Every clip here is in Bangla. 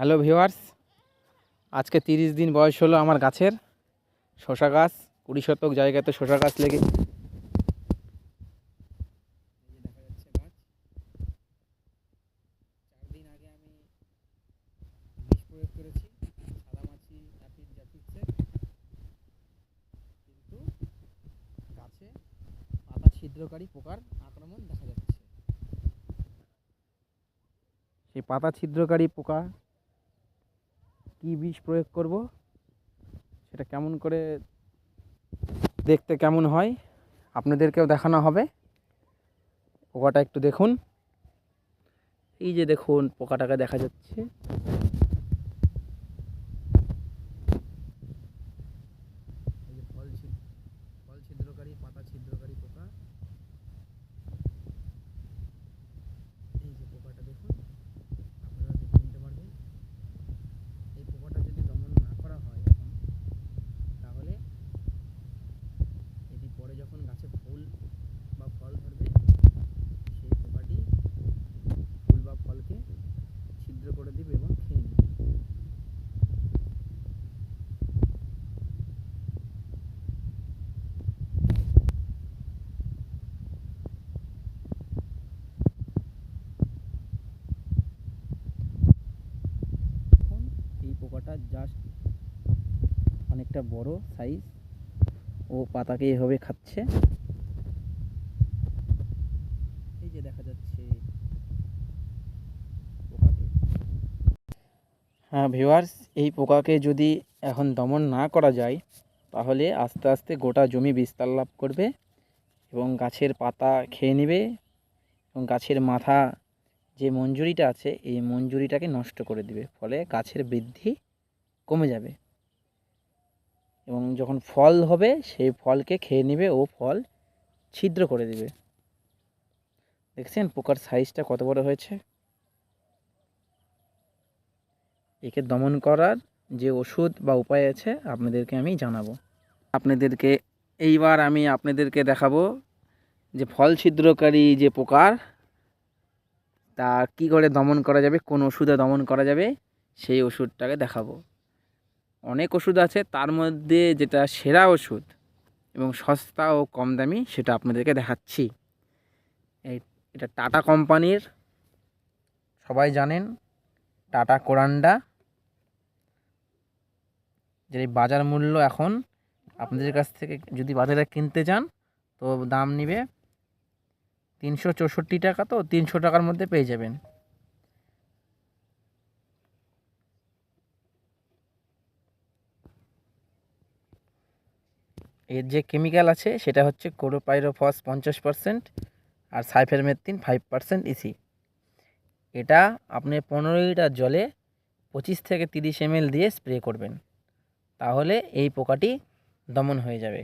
হ্যালো ভিউয়ার্স, আজকে তিরিশ দিন বয়স হলো আমার গাছের। শশা গাছ, কুড়ি শতক জায়গাতে শশা গাছ লেগে ছিদ্রকারী পোকার আক্রমণ দেখা যাচ্ছে সেই পাতা ছিদ্রকারী পোকা কী বিষ প্রয়োগ করব, সেটা কেমন করে দেখতে কেমন হয়, আপনাদেরকেও দেখানো হবে। পোকাটা একটু দেখুন। এই যে দেখুন, পোকাটাকে দেখা যাচ্ছে এই যে ফল ছিদ- ফল ছিদ্রকারী পাতা ছিদ্রকারী পোকা এই যে পোকাটা দেখুন আপনারা দেখে নিতে পারবেন এই পোকাটা যদি দমন না করা হয় এখন তাহলে এটি পরে যখন গাছে ফুল বা ফল ধরবে সেই পোকাটি ফুল বা ফলকে ছিদ্র করে দিবে এবং খেয়ে নেবে। পোকাটা জাস্ট অনেকটা বড় সাইজ ও পাতাকে এভাবে খাচ্ছে এই যে দেখা যাচ্ছে পোকাকে হ্যাঁ ভিউয়ার্স এই পোকাকে যদি এখন দমন না করা যায়, তাহলে আস্তে আস্তে গোটা জমি বিস্তার লাভ করবে এবং গাছের পাতা খেয়ে নেবে এবং গাছের মাথা যে মঞ্জুরিটা আছে, এই মঞ্জুরিটাকে নষ্ট করে দিবে। ফলে গাছের বৃদ্ধি কমে যাবে এবং যখন ফল হবে, সেই ফলকে খেয়ে নেবে ও ফল ছিদ্র করে দিবে। দেখছেন? পোকার সাইজটা কত বড় হয়েছে? একে দমন করার যে ওষুধ বা উপায় আছে, আপনাদেরকে আমি জানাব। আপনাদেরকে এইবার আমি আপনাদেরকে দেখাবো যে ফল ছিদ্রকারী যে পোকার, তা কি করে দমন করা যাবে, কোন ওষুধে দমন করা যাবে, সেই ওষুধটাকে দেখাবো। অনেক ওষুধ আছে, তার মধ্যে যেটা সেরা ওষুধ এবং সস্তা ও কম দামি, সেটা আপনাদেরকে দেখাচ্ছি। এই, এটা টাটা কোম্পানির, সবাই জানেন, টাটা কোরান্ডা। যে বাজার মূল্য এখন আপনাদের কাছ থেকে যদি বাজারে কিনতে চান, তো দাম নিবে তিনশো চৌষট্টি টাকা, তো তিনশো টাকার মধ্যে পেয়ে যাবেন। এর যে কেমিক্যাল আছে, সেটা হচ্ছে কোরোপাইরোফস পঞ্চাশ পার্সেন্ট আর সাইফেরমেথিন ফাইভ পার্সেন্ট ইসি এটা আপনি পনেরো লিটার জলে পঁচিশ থেকে তিরিশ এমএল দিয়ে স্প্রে করবেন। তাহলে এই পোকাটি দমন হয়ে যাবে।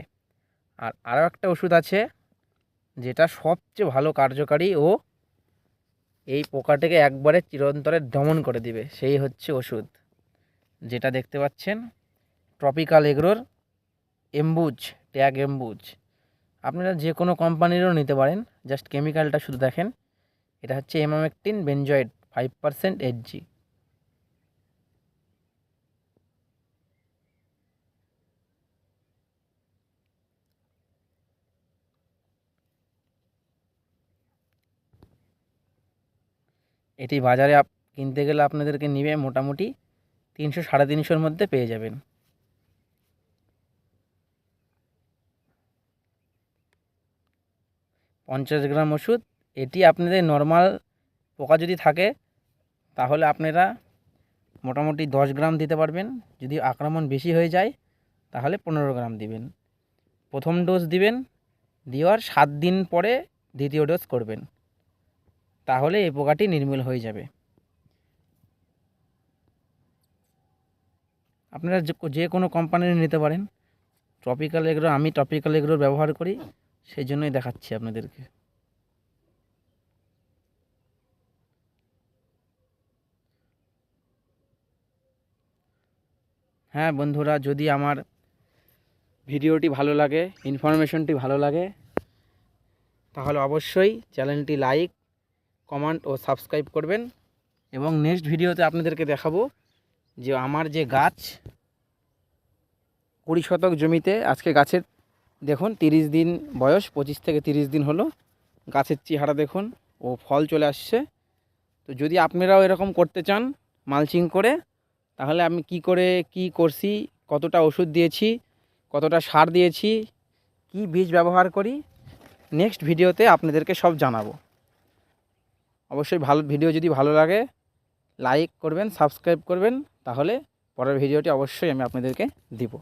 আর আরও একটা ওষুধ আছে, যেটা সবচেয়ে ভালো কার্যকারী ও এই পোকাটিকে একবারে চিরন্তরে দমন করে দিবে, সেই হচ্ছে ওষুধ। যেটা দেখতে পাচ্ছেন ট্রপিক্যাল এগ্রোর এম্বুজ, ট্যাগ এম্বুজ। আপনারা যে কোনো কোম্পানিরও নিতে পারেন, জাস্ট কেমিক্যালটা শুধু দেখেন। এটা হচ্ছে emamectin benzoate five percent HG এটি বাজারে কিনতে গেলে আপনাদেরকে নিবে মোটামুটি তিনশো, সাড়ে তিনশোর মধ্যে পেয়ে যাবেন। পঞ্চাশ গ্রাম ওষুধ, এটি আপনাদের নর্মাল পোকা যদি থাকে, তাহলে আপনারা মোটামুটি দশ গ্রাম দিতে পারবেন। যদি আক্রমণ বেশি হয়ে যায়, তাহলে পনেরো গ্রাম দিবেন। প্রথম ডোজ দিবেন, দেওয়ার সাত দিন পরে দ্বিতীয় ডোজ করবেন। তাহলে এই পোকাটি নির্মূল হয়ে যাবে। আপনারা যে কোনো কোম্পানির নিতে পারেন। ট্রপিক্যাল এগ্রো আমি ট্রপিক্যাল এগ্রোর ব্যবহার করি সেই জন্যই দেখাচ্ছি আপনাদেরকে। হ্যাঁ বন্ধুরা, যদি আমার ভিডিওটি ভালো লাগে ইনফরমেশনটি ভালো লাগে, তাহলে অবশ্যই চ্যানেলটি লাইক কমেন্ট ও সাবস্ক্রাইব করবেন। এবং নেক্সট ভিডিওতে আপনাদেরকে দেখাবো যে আমার যে গাছ, কুড়ি শতক জমিতে আজকে গাছের, দেখুন তিরিশ দিন বয়স, পঁচিশ থেকে তিরিশ দিন হলো। গাছের চেহারা দেখুন, ও ফল চলে আসছে। তো যদি আপনারাও এরকম করতে চান মালচিং করে, তাহলে আমি কি করে, কি করছি, কতটা ওষুধ দিয়েছি, কতটা সার দিয়েছি, কি বীজ ব্যবহার করি, নেক্সট ভিডিওতে আপনাদেরকে সব জানাব। অবশ্যই ভালো, ভিডিও যদি ভালো লাগে লাইক করবেন সাবস্ক্রাইব করবেন, তাহলে পরের ভিডিওটি অবশ্যই আমি আপনাদেরকে দিব।